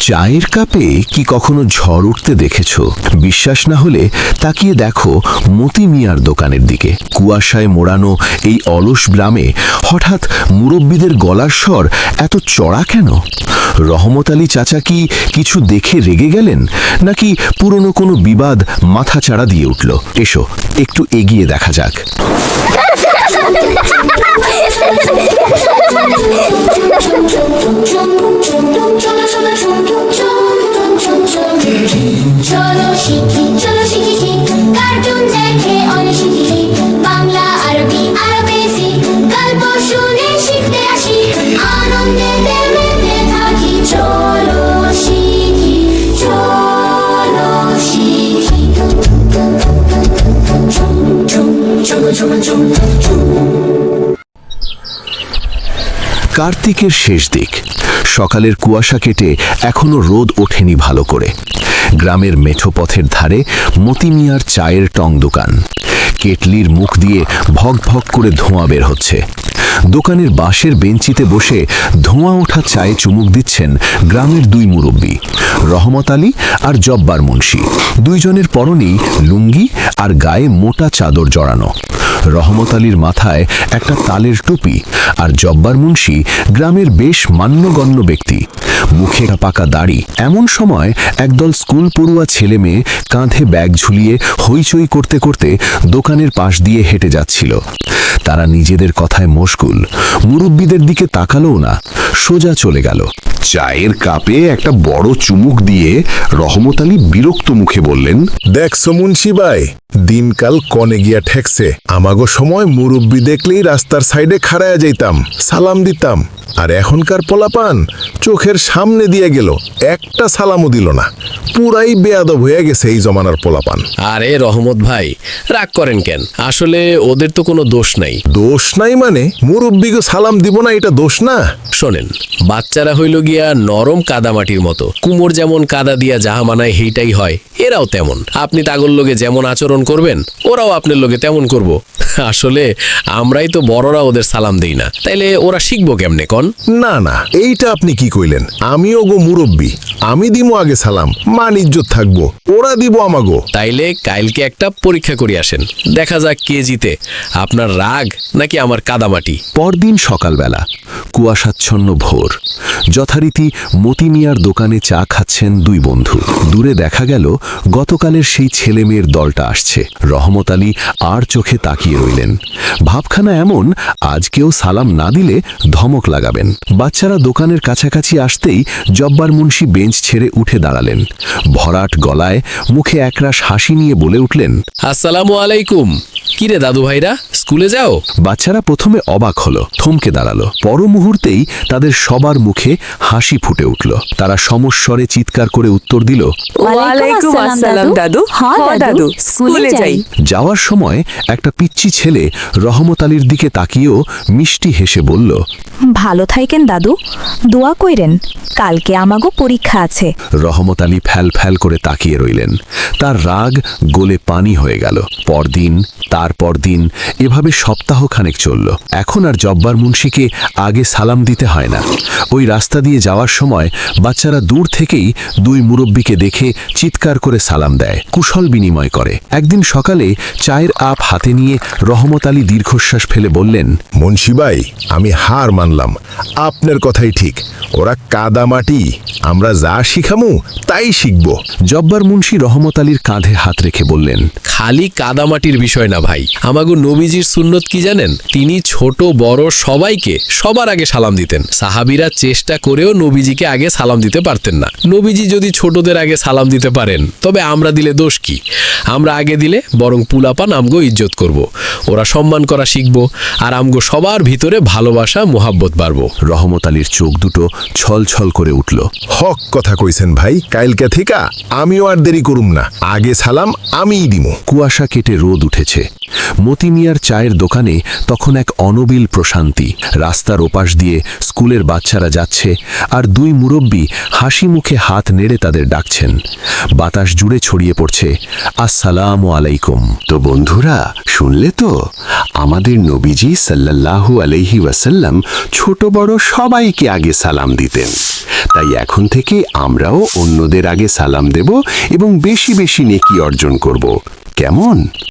চায়ের কাপে কি কখনো ঝড় উঠতে দেখেছ বিশ্বাস না হলে তাকিয়ে দেখো মতি মিয়ার দোকানের দিকে কুয়াশায় মোড়ানো এই অলস গ্রামে হঠাৎ মুরব্বীদের গলার স্বর এত চড়া কেন রহমত আলী চাচা কি কিছু দেখে রেগে গেলেন নাকি পুরনো কোনো বিবাদ মাথা চাড়া দিয়ে উঠল এসো একটু এগিয়ে দেখা যাক কার্তিকের শেষ দিক। সকালের কুয়াশা কেটে এখনও রোদ ওঠেনি ভালো করে। গ্রামের মেঠো পথের ধারে মতি মিয়ার চায়ের টং দোকান। কেটলির মুখ দিয়ে ভক ভক করে ধোঁয়া বের হচ্ছে। দোকানের বাঁশের বেঞ্চিতে বসে ধোঁয়া ওঠা চায়ে চুমুক দিচ্ছেন গ্রামের দুই মুরব্বী, রহমত আলী আর জব্বার মুন্সি। দুইজনের পরনেই লুঙ্গি আর গায়ে মোটা চাদর জড়ানো। রহমত আলীর মাথায় একটা তালের টুপি আর জব্বার মুন্সি গ্রামের বেশ মান্যগণ্য ব্যক্তি। মুখে পাকা দাড়ি। এমন সময় একদল স্কুল পড়ুয়া ছেলে মেয়ে কাঁধে ব্যাগ ঝুলিয়ে হইচই করতে করতে দোকানের পাশ দিয়ে হেঁটে যাচ্ছিল। তারা নিজেদের কথায় মশগুল। মুরব্বীদের দিকে তাকালোও না। সোজা চলে গেল। চায়ের কাপে একটা বড় চুমুক দিয়ে রহমত আলী বিরক্ত মুখে বললেন, দেখ মুন্সি ভাই দিনকাল কনে গিয়া ঠেকছে। আমাগো সময় মুরব্বী দেখলেই রাস্তার সাইডে খাড়ায়া যাইতাম, সালাম দিতাম। আর এখনকার পোলাপান চোখের সামনে দিয়ে গেল একটা সালামও দিল না। পুরাই বেয়াদব হয়ে গেছে এই জমানার পোলাপান। আরে রহমত ভাই রাগ করেন কেন? আসলে ওদের তো কোনো দোষ নাই। দোষ নাই মানে? মুরব্বিকে সালাম দিব না এটা দোষ না? শোনেন বাচ্চারা হইল গিয়া নরম কাদামাটির মতো। কুমোর যেমন কাদা দিয়া যাহা মানায় সেইটাই হয় এরাও তেমন। আপনি তাগর লোকে যেমন আচরণ করবেন ওরাও আপনার লোকে তেমন করব। আসলে আমরাই তো বড়রা ওদের সালাম দেই না। তাইলে ওরা শিখব কেমনে? কন না না এইটা আপনি কি কইলেন? আমিও গো মুরব্বী। আমি দিমো আগে সালাম মান ইজ্জত থাকব ওরা দিব আমাগো। তাইলে কাইলকে একটা পরীক্ষা করে আসেন দেখা যাক কে জিতে। আপনার রাগ নাকি আমার কাদামাটি? পরদিন সকালবেলা কুয়াশাচ্ছন্ন ভোর যথারীতি মতি মিয়ার দোকানে চা খাচ্ছেন দুই বন্ধু। দূরে দেখা গেল গতকালের সেই ছেলে মেয়ের দলটা আসছে। রহমত আলী আর চোখে তাকিয়ে রইলেন। ভাবখানা এমন আজকেও সালাম না দিলে ধমক লাগাবেন বাচ্চারা দোকানের কাছাকাছি আসতেই জব্বার মুন্সি বেঞ্চ ছেড়ে উঠে দাঁড়ালেন। ভরাট গলায় মুখে একরাশ হাসি নিয়ে বলে উঠলেন, আসসালামু আলাইকুম। কিরে দাদু ভাইরা স্কুলে যাও? বাচ্চারা প্রথমে অবাক হলো থমকে দাঁড়াল। পর মুহূর্তেই তাদের সবার মুখে হাসি ফুটে উঠল। তারা সমস্বরে চিৎকার করে উত্তর দিল ওয়ালাইকুম আসসালাম দাদু। হ্যাঁ দাদু স্কুলে যাই। যাওয়ার সময় একটা পিচ্চি ছেলে রহমত আলীর দিকে তাকিয়েও মিষ্টি হেসে বলল ভালো থাইকেন দাদু। দোয়া কইরেন কালকে আমাগো পরীক্ষা আছে। রহমত আলী ফ্যাল ফ্যাল করে তাকিয়ে রইলেন। তার রাগ গোলে পানি হয়ে গেল। পরদিন তারপর দিন এভাবে সপ্তাহখানেক চলল। এখন আর জব্বার মুন্সিকে আগে সালাম দিতে হয় না। ওই রাস্তা দিয়ে যাওয়ার সময় বাচ্চারা দূর থেকেই দুই মুরব্বীকে দেখে চিৎকার করে সালাম দেয় কুশল বিনিময় করে। একদিন সকালে চায়ের আপ হাতে নিয়ে রহমত আলী দীর্ঘশ্বাস ফেলে বললেন মুন্সি ভাই আমি হার মানলাম। আপনার কথাই ঠিক। ওরা কাদা মাটি। আমরা যা শিখামু তাই শিখব। জব্বার মুন্সি রহমত আলীর কাঁধে হাত রেখে বললেন খালি কাদামাটির বিষয় না ভাই। আমাগো নবীজির সুন্নত কি জানেন? তিনি ছোট বড় সবাইকে সবার আগে সালাম দিতেন। সাহাবিরা চেষ্টা করেও নবীজিকে আগে সালাম দিতে পারতেন না। নবীজি যদি ছোটদের আগে সালাম দিতে পারেন তবে আমরা দিলে দোষ কি? আমরা আগে দিলে বরং পুলাপান আমগো ইজ্জত করব। ওরা সম্মান করা শিখব আর আমগো সবার ভিতরে ভালোবাসা মোহাব্বত বাড়বো। রহমত আলীর চোখ দুটো ছল ছল করে উঠল। হক কথা কইছেন ভাই কাইলকে থিকা? আমিও আর দেরি করুম না। আগে সালাম আমিই দিমু। কুয়াশা কেটে রোদ উঠেছে। মতি মিয়ার চায়ের দোকানে তখন এক অনবিল প্রশান্তি রাস্তার ওপাশ দিয়ে স্কুলের বাচ্চারা যাচ্ছে আর দুই মুরব্বী হাসি মুখে হাত নেড়ে তাদের ডাকছেন। বাতাস জুড়ে ছড়িয়ে পড়ছে, আসসালামু আলাইকুম। তো বন্ধুরা, শুনলে তো? আমাদের নবীজি সাল্লাল্লাহু আলাইহি ওয়াসাল্লাম ছোট বড় সবাইকে আগে সালাম দিতেন। তাই এখন থেকে আমরাও অন্যদের আগে সালাম দেব এবং বেশি বেশি নেকি অর্জন করব। কেমন?